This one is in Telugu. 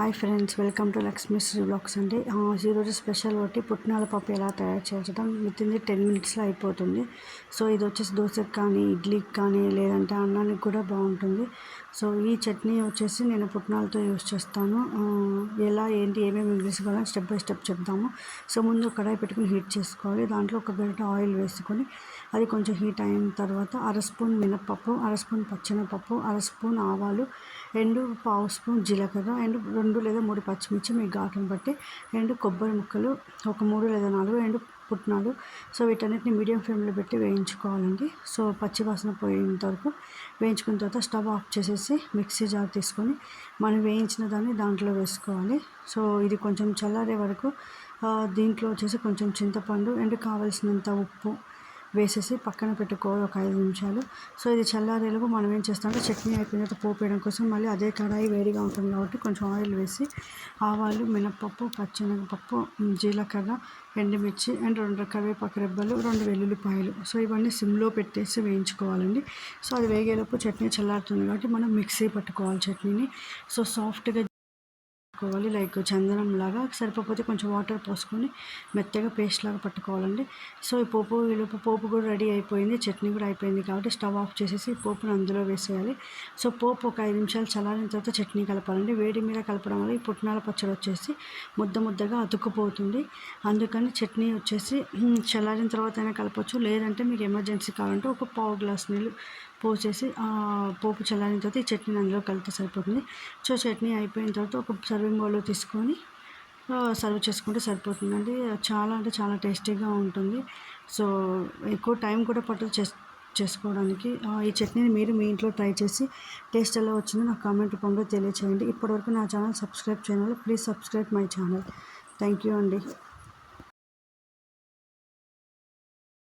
Hi friends welcome to Lakshmishri blogs అండి. ఈరోజు స్పెషల్ ఒకటి పుట్నాల పప్పు ఎలా తయారు చేయడం విత్ ఇన్ ది టెన్ మినిట్స్లో అయిపోతుంది. సో ఇది వచ్చేసి దోశకి కానీ ఇడ్లీకి కానీ లేదంటే అన్నానికి కూడా బాగుంటుంది. సో ఈ చట్నీ వచ్చేసి నేను పుట్నాలతో యూస్ చేస్తాను. ఎలా ఏంటి ఏమేమి ఇంగ్లీష్ కావాలని స్టెప్ బై స్టెప్ చెప్తాము. సో ముందు కడాయి పెట్టుకుని హీట్ చేసుకోవాలి. దాంట్లో ఒక గరిట ఆయిల్ వేసుకొని అది కొంచెం హీట్ అయిన తర్వాత అర స్పూన్ మినప్పప్పు అర స్పూన్ పచ్చెనపప్పు అర స్పూన్ ఆవాలు అండ్ పావు స్పూన్ జీలకర్ర అండ్ రెండు రెండు లేదా మూడు పచ్చిమిర్చి మీ ఘాటును బట్టి రెండు కొబ్బరి ముక్కలు ఒక మూడు లేదా నాలుగు రెండు పుట్నాలు. సో వీటన్నిటిని మీడియం ఫ్లేమ్లో పెట్టి వేయించుకోవాలండి. సో పచ్చి వాసన పోయేంత వరకు వేయించుకున్న తర్వాత స్టవ్ ఆఫ్ చేసేసి మిక్సీ జార్ తీసుకొని మనం వేయించిన దాన్ని దాంట్లో వేసుకోవాలి. సో ఇది కొంచెం చల్లారే వరకు దీంట్లో వచ్చేసి కొంచెం చింతపండు అండ్ కావలసినంత ఉప్పు వేసేసి పక్కన పెట్టుకోవాలి ఒక ఐదు నిమిషాలు. సో ఇది చల్లారేలోపు మనం ఏం చేస్తామంటే చట్నీ అయిపోయిన తర్వాత పోపు వేయడం కోసం మళ్ళీ అదే కడాయి వేడిగా ఉంటుంది కాబట్టి కొంచెం ఆయిల్ వేసి ఆవాలు మినప్పప్పు పచ్చెనగపప్పు జీలకర్ర ఎండుమిర్చి అండ్ రెండు కరివేపాకు రెబ్బలు రెండు వెల్లుల్లిపాయలు. సో ఇవన్నీ సిమ్లో పెట్టేసి వేయించుకోవాలండి. సో అది వేగేలోపు చట్నీ చల్లారుతుంది కాబట్టి మనం మిక్సీ పట్టుకోవాలి చట్నీని. సో సాఫ్ట్గా పట్టుకోవాలి. లైక్ చందనం లాగా సరిపోతే కొంచెం వాటర్ పోసుకొని మెత్తగా పేస్ట్ లాగా పట్టుకోవాలండి. సో ఈ పోపు ఈలోపు పోపు కూడా రెడీ అయిపోయింది. చట్నీ కూడా అయిపోయింది కాబట్టి స్టవ్ ఆఫ్ చేసేసి పోపును అందులో వేసేయాలి. సో పోపు ఒక ఐదు నిమిషాలు చల్లారిన తర్వాత చట్నీ కలపాలండి. వేడి మీద కలపడం వల్ల ఈ పుట్నాల పచ్చడి వచ్చేసి ముద్ద ముద్దగా అతుక్కుపోతుంది. అందుకని చట్నీ వచ్చేసి చల్లారిన తర్వాత అయినా కలపచ్చు. లేదంటే మీకు ఎమర్జెన్సీ కావాలంటే ఒక పావు గ్లాస్ నీళ్ళు పోసేసి పోపు చల్లారిన తర్వాత ఈ చట్నీని అందులో కలిపితే సరిపోతుంది. సో చట్నీ అయిపోయిన తర్వాత ఒక సర్వింగ్ బౌల్లో తీసుకొని సర్వ్ చేసుకుంటే సరిపోతుందండి. చాలా అంటే చాలా టేస్టీగా ఉంటుంది. సో ఎక్కువ టైం కూడా పట్టదు చేస్ చేసుకోవడానికి. ఈ చట్నీని మీరు మీ ఇంట్లో ట్రై చేసి టేస్ట్ ఎలా వచ్చిందో నాకు కామెంట్ రూపంలో తెలియచేయండి. ఇప్పటివరకు నా ఛానల్ సబ్స్క్రైబ్ చేయాలి please subscribe my channel. Thank you అండి.